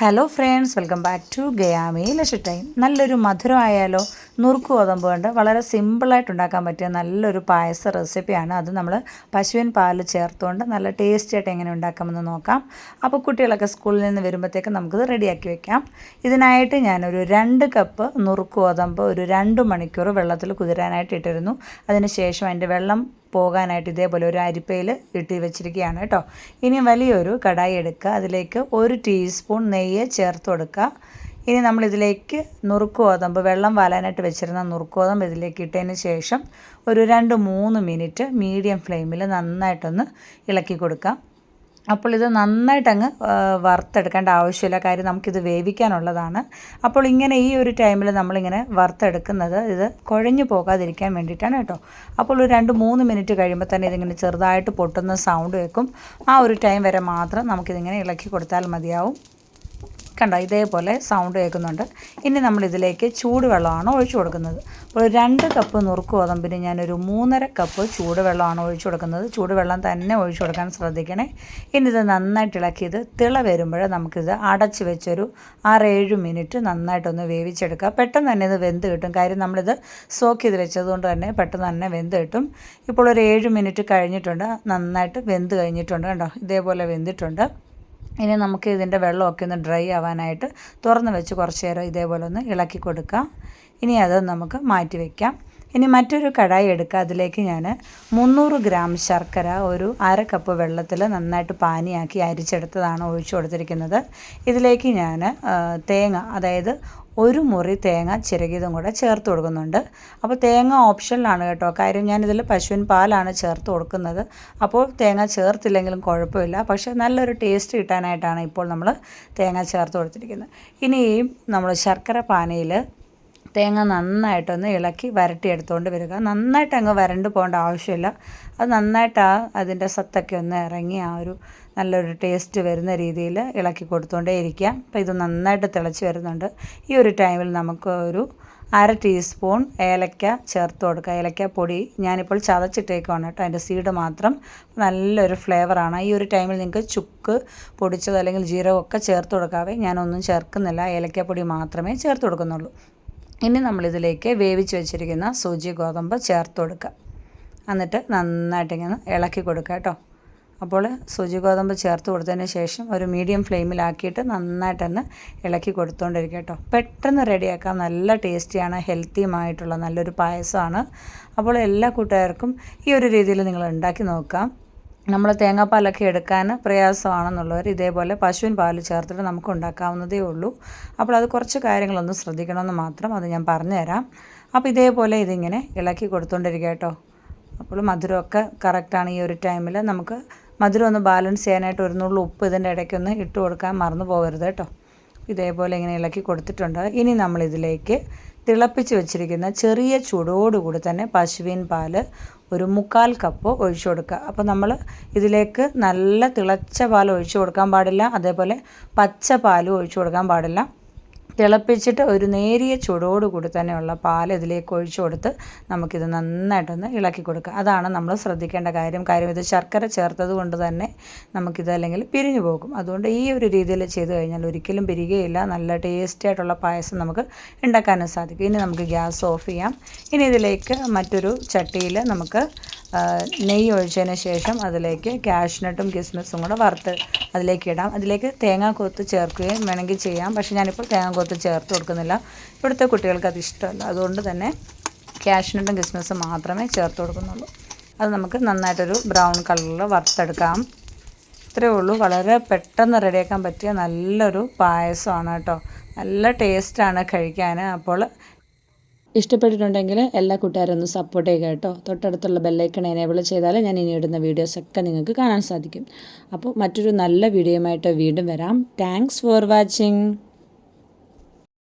Hello friends welcome back to ഗയാമി ലക്ഷട്ടൈം നല്ലൊരു മധുരമായാലോ നുറുക്ക് ഗോതമ്പ് കൊണ്ട് വളരെ സിമ്പിളായിട്ട് ഉണ്ടാക്കാൻ പറ്റിയ നല്ലൊരു പായസ റെസിപ്പിയാണ് അത് നമ്മൾ പശുവിൻ പാൽ ചേർത്തുകൊണ്ട് നല്ല ടേസ്റ്റി ആയിട്ട് എങ്ങനെ ഉണ്ടാക്കാമെന്ന് നോക്കാം. അപ്പോൾ കുട്ടികളൊക്കെ സ്കൂളിൽ നിന്ന് വരുമ്പോഴത്തേക്ക് നമുക്കിത് റെഡിയാക്കി വെക്കാം. ഇതിനായിട്ട് ഞാനൊരു രണ്ട് കപ്പ് നുറുക്ക് ഗോതമ്പ് ഒരു രണ്ട് മണിക്കൂർ വെള്ളത്തിൽ കുതിരാനായിട്ട് ഇട്ടിരുന്നു. അതിന് ശേഷം അതിന്റെ വെള്ളം പോകാനായിട്ട് ഇതേപോലെ ഒരു അരിപ്പയിൽ ഇട്ടി വെച്ചിരിക്കുകയാണ് കേട്ടോ. ഇനി വലിയൊരു കടായി എടുക്കുക. അതിലേക്ക് ഒരു ടീസ്പൂൺ നെയ്യ് ചേർത്ത് കൊടുക്കുക. ഇനി നമ്മൾ ഇതിലേക്ക് നുറുക്ക് ഗോതമ്പ് വെള്ളം വാലാനായിട്ട് വെച്ചിരുന്ന നുറുക്ക് ഗോതമ്പ് ഇതിലേക്ക് ഇട്ടതിന് ശേഷം ഒരു രണ്ട് മൂന്ന് മിനിറ്റ് മീഡിയം ഫ്ലെയിമിൽ നന്നായിട്ടൊന്ന് ഇളക്കി കൊടുക്കാം അപ്പോൾ ഇത് നന്നായിട്ട് അങ്ങ് വറുത്തെടുക്കേണ്ട ആവശ്യമില്ല. കാര്യം നമുക്കിത് വേവിക്കാനുള്ളതാണ്. അപ്പോൾ ഇങ്ങനെ ഈ ഒരു ടൈമിൽ നമ്മളിങ്ങനെ വറുത്തെടുക്കുന്നത് ഇത് കുഴഞ്ഞു പോകാതിരിക്കാൻ വേണ്ടിയിട്ടാണ് കേട്ടോ. അപ്പോൾ ഒരു രണ്ട് മൂന്ന് മിനിറ്റ് കഴിയുമ്പോൾ തന്നെ ഇതിങ്ങനെ ചെറുതായിട്ട് പൊട്ടുന്ന സൗണ്ട് കേൾക്കും. ആ ഒരു ടൈം വരെ മാത്രം നമുക്കിതിങ്ങനെ ഇളക്കി കൊടുത്താൽ മതിയാവും. കണ്ടോ ഇതേപോലെ സൗണ്ട് കേൾക്കുന്നുണ്ട്. ഇനി നമ്മൾ ഇതിലേക്ക് ചൂടുവെള്ളമാണ് ഒഴിച്ചു കൊടുക്കുന്നത്. അപ്പോൾ രണ്ട് കപ്പ് നുറുക്ക് ഗോതമ്പിന് ഞാനൊരു മൂന്നര കപ്പ് ചൂടുവെള്ളമാണ് ഒഴിച്ചു കൊടുക്കുന്നത്. ചൂടുവെള്ളം തന്നെ ഒഴിച്ചു കൊടുക്കാൻ ശ്രദ്ധിക്കണേ. ഇനി ഇത് നന്നായിട്ട് ഇളക്കിയത് തിള വരുമ്പോൾ നമുക്കിത് അടച്ച് വെച്ചൊരു ആറേഴ് മിനിറ്റ് നന്നായിട്ടൊന്ന് വേവിച്ചെടുക്കുക. പെട്ടെന്ന് തന്നെ ഇത് വെന്ത് കിട്ടും. കാര്യം നമ്മളിത് സോക്ക് ചെയ്ത് വെച്ചതുകൊണ്ട് തന്നെ പെട്ടെന്ന് തന്നെ വെന്ത് കിട്ടും. ഇപ്പോൾ ഒരു ഏഴ് മിനിറ്റ് കഴിഞ്ഞിട്ടുണ്ട്. നന്നായിട്ട് വെന്ത് കഴിഞ്ഞിട്ടുണ്ട് കണ്ടോ ഇതേപോലെ വെന്തിട്ടുണ്ട്. ഇനി നമുക്ക് ഇതിന്റെ വെള്ളമൊക്കെ ഒന്ന് ഡ്രൈ ആവാനായിട്ട് തുറന്ന് വെച്ച് കുറച്ച് നേരം ഇതേപോലെ ഒന്ന് ഇളക്കി കൊടുക്കാം. ഇനി അത് നമുക്ക് മാറ്റി വയ്ക്കാം ഇനി മറ്റൊരു കടായി എടുക്കുക അതിലേക്ക് ഞാൻ മുന്നൂറ് ഗ്രാം ശർക്കര ഒരു അര കപ്പ് വെള്ളത്തിൽ നന്നായിട്ട് പാനിയാക്കി അരിച്ചെടുത്തതാണ് ഒഴിച്ചു കൊടുത്തിരിക്കുന്നത്. ഇതിലേക്ക് ഞാൻ തേങ്ങ അതായത് ഒരു മുറി തേങ്ങ ചിരകിയതും കൂടെ ചേർത്ത് കൊടുക്കുന്നുണ്ട്. അപ്പോൾ തേങ്ങ ഓപ്ഷനിലാണ് കേട്ടോ. കാര്യം ഞാനിതിൽ പശുവിൻ പാലാണ് ചേർത്ത് കൊടുക്കുന്നത്. അപ്പോൾ തേങ്ങ ചേർത്തില്ലെങ്കിലും കുഴപ്പമില്ല. പക്ഷേ നല്ലൊരു ടേസ്റ്റ് കിട്ടാനായിട്ടാണ് ഇപ്പോൾ നമ്മൾ തേങ്ങ ചേർത്ത് കൊടുത്തിരിക്കുന്നത്. ഇനിയും നമ്മൾ ശർക്കര പാനയിൽ തേങ്ങ നന്നായിട്ടൊന്ന് ഇളക്കി വരട്ടിയെടുത്തുകൊണ്ട് വരിക. നന്നായിട്ട് അങ്ങ് വരണ്ട് പോകേണ്ട ആവശ്യമില്ല. അത് നന്നായിട്ട് ആ അതിന്റെ സത്തൊക്കെ ഒന്ന് ഇറങ്ങി ആ ഒരു നല്ലൊരു ടേസ്റ്റ് വരുന്ന രീതിയിൽ ഇളക്കി കൊടുത്തുകൊണ്ടേ ഇരിക്കുക അപ്പോൾ ഇത് നന്നായിട്ട് തിളച്ച് വരുന്നുണ്ട്. ഈ ഒരു ടൈമിൽ നമുക്ക് ഒരു അര ടീസ്പൂൺ ഏലക്ക ചേർത്ത് കൊടുക്കുക ഏലക്ക പൊടി ഞാനിപ്പോൾ ചതച്ചിട്ടേക്കുവാണ് കേട്ടോ. അതിന്റെ സീഡ് മാത്രം നല്ലൊരു ഫ്ലേവറാണ് ഈ ഒരു ടൈമിൽ നിങ്ങൾക്ക് ചുക്ക് പൊടിച്ചത് അല്ലെങ്കിൽ ജീരകമൊക്കെ ചേർത്ത് കൊടുക്കാവേ. ഞാനൊന്നും ചേർക്കുന്നില്ല. ഏലക്കപ്പൊടി മാത്രമേ ചേർത്ത് കൊടുക്കുന്നുള്ളൂ. ഇനി നമ്മളിതിലേക്ക് വേവിച്ച് വെച്ചിരിക്കുന്ന സൂചി ഗോതമ്പ് ചേർത്ത് കൊടുക്കുക എന്നിട്ട് നന്നായിട്ട് ഇങ്ങനെ ഇളക്കി കൊടുക്കുക കേട്ടോ. അപ്പോൾ സൂചി ഗോതമ്പ് ചേർത്ത് കൊടുത്തതിന് ശേഷം ഒരു മീഡിയം ഫ്ലെയിമിലാക്കിയിട്ട് നന്നായിട്ടൊന്ന് ഇളക്കി കൊടുത്തുകൊണ്ടിരിക്കുക കേട്ടോ. പെട്ടെന്ന് റെഡിയാക്കാം. നല്ല ടേസ്റ്റിയാണ് ഹെൽത്തിയുമായിട്ടുള്ള നല്ലൊരു പായസമാണ്. അപ്പോൾ എല്ലാ കൂട്ടുകാർക്കും ഈ ഒരു രീതിയിൽ നിങ്ങൾ ഉണ്ടാക്കി നോക്കാം. നമ്മൾ തേങ്ങാപ്പാലൊക്കെ എടുക്കാൻ പ്രയാസമാണെന്നുള്ളവർ ഇതേപോലെ പശുവിൻ പാൽ ചേർത്തിട്ട് നമുക്ക് ഉണ്ടാക്കാവുന്നതേ ഉള്ളൂ. അപ്പോൾ അത് കുറച്ച് കാര്യങ്ങളൊന്ന് ശ്രദ്ധിക്കണമെന്ന് മാത്രം അത് ഞാൻ പറഞ്ഞുതരാം. അപ്പോൾ ഇതേപോലെ ഇതിങ്ങനെ ഇളക്കി കൊടുത്തുകൊണ്ടിരിക്കുക കേട്ടോ. അപ്പോൾ മധുരമൊക്കെ കറക്റ്റാണ് ഈ ഒരു ടൈമിൽ നമുക്ക് മധുരം ഒന്ന് ബാലൻസ് ചെയ്യാനായിട്ട് ഒരു നുള്ളു ഉപ്പ് ഇതിന്റെ ഇടയ്ക്കൊന്ന് ഇട്ട് കൊടുക്കാൻ മറന്നു പോകരുത് കേട്ടോ. ഇതേപോലെ ഇങ്ങനെ ഇളക്കി കൊടുത്തിട്ടുണ്ട്. ഇനി നമ്മളിതിലേക്ക് തിളപ്പിച്ച് വെച്ചിരിക്കുന്ന ചെറിയ ചൂടോടുകൂടി തന്നെ പശുവിൻ പാൽ ഒരു മുക്കാൽ കപ്പ് ഒഴിച്ചു കൊടുക്കുക. അപ്പോൾ നമ്മൾ ഇതിലേക്ക് നല്ല തിളച്ച പാൽ ഒഴിച്ചു കൊടുക്കാൻ പാടില്ല. അതേപോലെ പച്ച പാലും ഒഴിച്ചു കൊടുക്കാൻ പാടില്ല. തിളപ്പിച്ചിട്ട് ഒരു നേരിയ ചൂടോടുകൂടി തന്നെയുള്ള പാൽ ഇതിലേക്ക് ഒഴിച്ചു കൊടുത്ത് നമുക്കിത് നന്നായിട്ടൊന്ന് ഇളക്കി കൊടുക്കുക. അതാണ് നമ്മൾ ശ്രദ്ധിക്കേണ്ട കാര്യം. കാര്യം ഇത് ശർക്കര ചേർത്തത് കൊണ്ട് തന്നെ നമുക്കിത് അല്ലെങ്കിൽ പിരിഞ്ഞു പോകും. അതുകൊണ്ട് ഈ ഒരു രീതിയിൽ ചെയ്ത് കഴിഞ്ഞാൽ ഒരിക്കലും പിരികയില്ല നല്ല ടേസ്റ്റി ആയിട്ടുള്ള പായസം നമുക്ക് ഉണ്ടാക്കാനും സാധിക്കും. ഇനി നമുക്ക് ഗ്യാസ് ഓഫ് ചെയ്യാം. ഇനി ഇതിലേക്ക് മറ്റൊരു ചട്ടിയിൽ നമുക്ക് നെയ്യ് ഒഴിച്ചതിന് ശേഷം അതിലേക്ക് കാഷ്നട്ടും കിസ്മിസും കൂടെ വറുത്ത് അതിലേക്ക് ഇടാം. അതിലേക്ക് തേങ്ങാക്കൊത്ത് ചേർക്കുകയും വേണമെങ്കിൽ ചെയ്യാം. പക്ഷേ ഞാനിപ്പോൾ തേങ്ങാക്കൊത്ത് ചേർത്ത് കൊടുക്കുന്നില്ല. ഇവിടുത്തെ കുട്ടികൾക്ക് അത് ഇഷ്ടമല്ല. അതുകൊണ്ട് തന്നെ കാഷ്നട്ടും കിസ്മസും മാത്രമേ ചേർത്ത് കൊടുക്കുന്നുള്ളൂ. അത് നമുക്ക് നന്നായിട്ടൊരു ബ്രൗൺ കളറിൽ വറുത്തെടുക്കാം. ഇത്രയേ ഉള്ളൂ. വളരെ പെട്ടെന്ന് റെഡിയാക്കാൻ പറ്റിയ നല്ലൊരു പായസമാണ് കേട്ടോ. നല്ല ടേസ്റ്റാണ് കഴിക്കാൻ അപ്പോൾ ഇഷ്ടപ്പെട്ടിട്ടുണ്ടെങ്കിൽ എല്ലാ കൂട്ടുകാരും ഒന്ന് സപ്പോർട്ട് ചെയ്യുക കേട്ടോ. തൊട്ടടുത്തുള്ള ബെല്ലൈക്കൺ എനേബിൾ ചെയ്താൽ ഞാൻ ഇനി ഇടുന്ന വീഡിയോസൊക്കെ നിങ്ങൾക്ക് കാണാൻ സാധിക്കും. അപ്പോൾ മറ്റൊരു നല്ല വീഡിയോയുമായിട്ട് വീണ്ടും വരാം. Thanks for watching